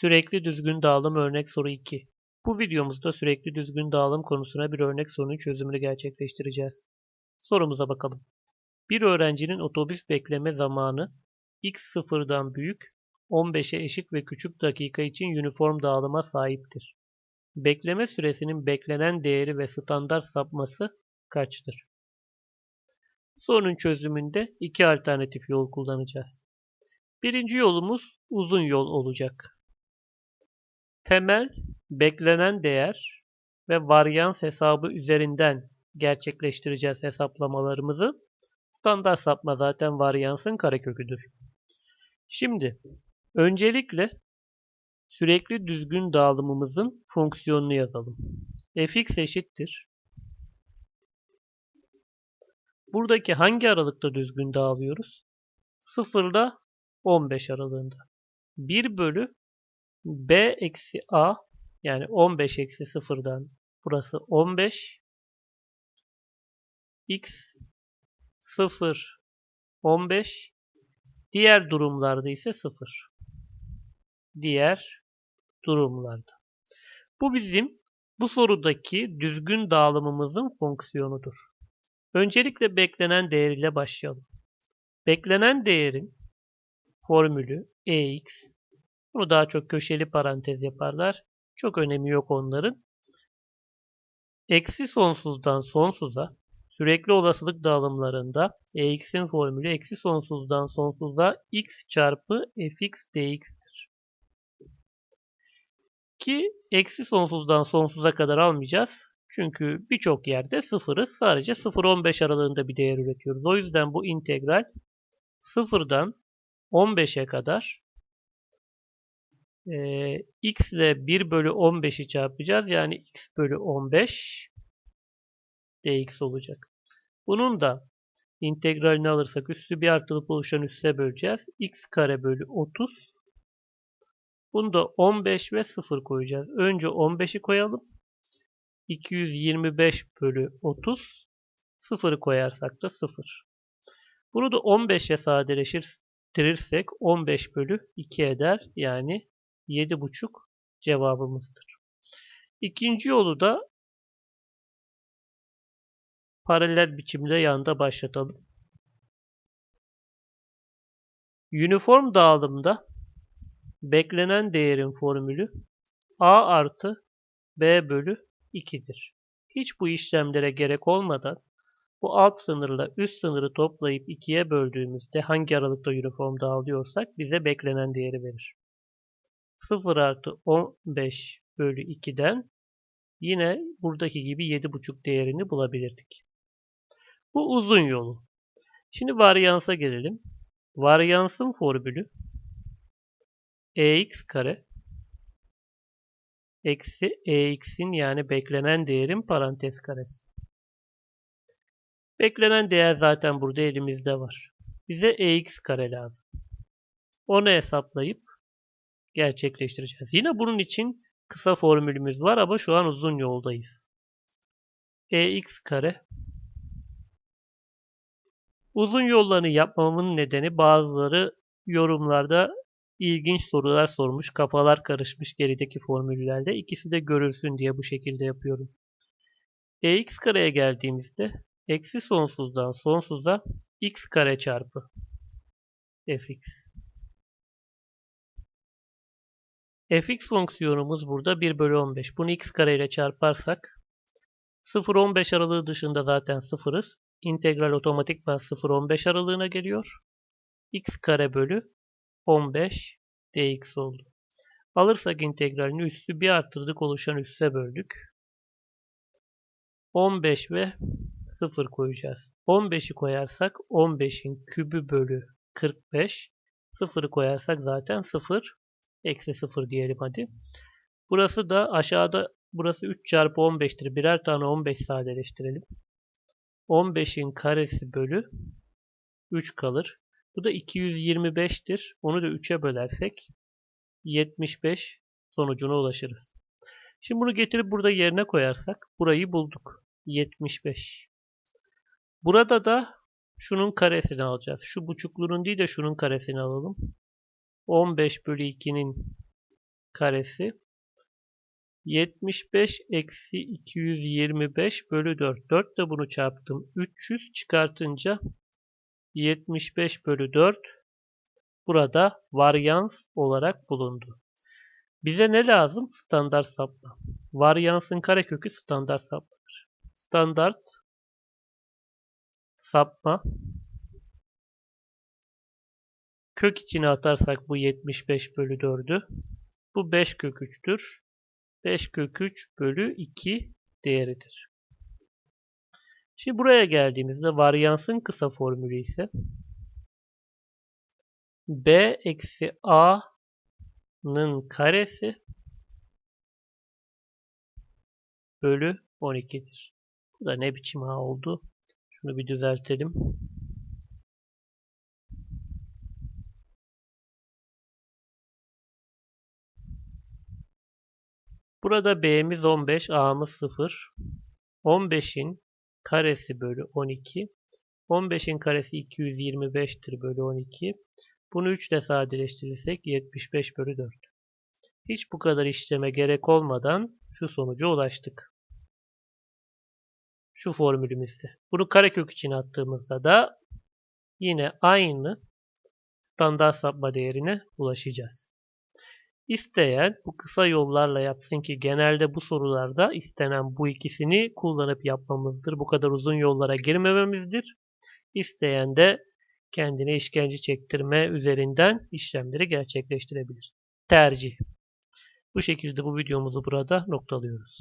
Sürekli düzgün dağılım örnek soru 2. Bu videomuzda sürekli düzgün dağılım konusuna bir örnek sorunun çözümünü gerçekleştireceğiz. Sorumuza bakalım. Bir öğrencinin otobüs bekleme zamanı x sıfırdan büyük, 15'e eşit ve küçük dakika için uniform dağılıma sahiptir. Bekleme süresinin beklenen değeri ve standart sapması kaçtır? Sorunun çözümünde iki alternatif yol kullanacağız. Birinci yolumuz uzun yol olacak. Temel, beklenen değer ve varyans hesabı üzerinden gerçekleştireceğiz hesaplamalarımızı. Standart sapma zaten varyansın kareköküdür. Şimdi öncelikle sürekli düzgün dağılımımızın fonksiyonunu yazalım. fx eşittir. Buradaki hangi aralıkta düzgün dağılıyoruz? 0 ile 15 aralığında. 1 bölü b eksi a yani 15 eksi 0'dan burası 15 x 0 15 diğer durumlarda ise 0 diğer durumlarda. Bu bizim bu sorudaki düzgün dağılımımızın fonksiyonudur. Öncelikle beklenen değer ile başlayalım. Beklenen değerin formülü ex. Bunu daha çok köşeli parantez yaparlar. Çok önemi yok onların. Eksi sonsuzdan sonsuza sürekli olasılık dağılımlarında ex'in formülü eksi sonsuzdan sonsuza x çarpı fx dx'tir. Ki eksi sonsuzdan sonsuza kadar almayacağız. Çünkü birçok yerde sıfırız. Sadece 0-15 aralığında bir değer üretiyoruz. O yüzden bu integral sıfırdan 15'e kadar e, x ile 1 bölü 15'i çarpacağız. Yani x bölü 15 dx olacak. Bunun da integralini alırsak üstü bir artılıp oluşan üste böleceğiz. x kare bölü 30. Bunu da 15 ve 0 koyacağız. Önce 15'i koyalım. 225 bölü 30. 0'ı koyarsak da 0. Bunu da 15'e sadeleştirirsek 15 bölü 2 eder. Yani 7,5 cevabımızdır. İkinci yolu da paralel biçimde yanında başlatalım. Uniform dağılımda beklenen değerin formülü a artı b bölü 2'dir. Hiç bu işlemlere gerek olmadan bu alt sınırla üst sınırı toplayıp 2'ye böldüğümüzde hangi aralıkta uniform dağılıyorsak bize beklenen değeri verir. 0 artı 15 bölü 2'den yine buradaki gibi 7,5 değerini bulabilirdik. Bu uzun yolu. Şimdi varyansa gelelim. Varyansın formülü ex kare eksi ex'in yani beklenen değerin parantez karesi. Beklenen değer zaten burada elimizde var. Bize ex kare lazım. Onu hesaplayıp gerçekleştireceğiz. Yine bunun için kısa formülümüz var ama şu an uzun yoldayız. ex kare Uzun yollarını yapmamın nedeni bazıları yorumlarda ilginç sorular sormuş, kafalar karışmış gerideki formüllerde. İkisi de görülsün diye bu şekilde yapıyorum. ex kareye geldiğimizde eksi sonsuzdan sonsuza x kare çarpı fx. Fx fonksiyonumuz burada 1 bölü 15. Bunu x kare ile çarparsak 0-15 aralığı dışında zaten sıfırız. İntegral otomatikman 0-15 aralığına geliyor. x kare bölü 15 dx oldu. Alırsak integralini üstü bir arttırdık oluşan üste böldük. 15 ve 0 koyacağız. 15'i koyarsak 15'in kübü bölü 45. 0'ı koyarsak zaten 0. Eksi 0 diyelim hadi. Burası da aşağıda burası 3 çarpı 15'tir. Birer tane 15 sadeleştirelim. 15'in karesi bölü 3 kalır. Bu da 225'tir. Onu da 3'e bölersek 75 sonucuna ulaşırız. Şimdi bunu getirip burada yerine koyarsak burayı bulduk. 75. Burada da şunun karesini alacağız. Şu buçuklunun değil de şunun karesini alalım. 15 bölü 2'nin karesi 75 eksi 225 bölü 4. 4 de bunu çarptım. 300 çıkartınca 75 bölü 4 burada varyans olarak bulundu. Bize ne lazım? Standart sapma. Varyansın karekökü standart sapmadır. Standart sapma kök içine atarsak bu 75 bölü 4'ü bu 5 kök 3'tür. 5 kök 3 bölü 2 değeridir. Şimdi buraya geldiğimizde varyansın kısa formülü ise b eksi a'nın karesi bölü 12'dir. Bu da ne biçim a oldu? Şunu bir düzeltelim. Burada b'miz 15, a'mız 0. 15'in karesi bölü 12. 15'in karesi 225'tir bölü 12. Bunu 3 ile sadeleştirirsek 75 bölü 4. Hiç bu kadar işleme gerek olmadan şu sonuca ulaştık. Şu formülümüzde. Bunu karekök için attığımızda da yine aynı standart sapma değerine ulaşacağız. İsteyen bu kısa yollarla yapsın ki genelde bu sorularda istenen bu ikisini kullanıp yapmamızdır. Bu kadar uzun yollara girmememizdir. İsteyen de kendine işkence çektirme üzerinden işlemleri gerçekleştirebilir. Tercih. Bu şekilde bu videomuzu burada noktalıyoruz.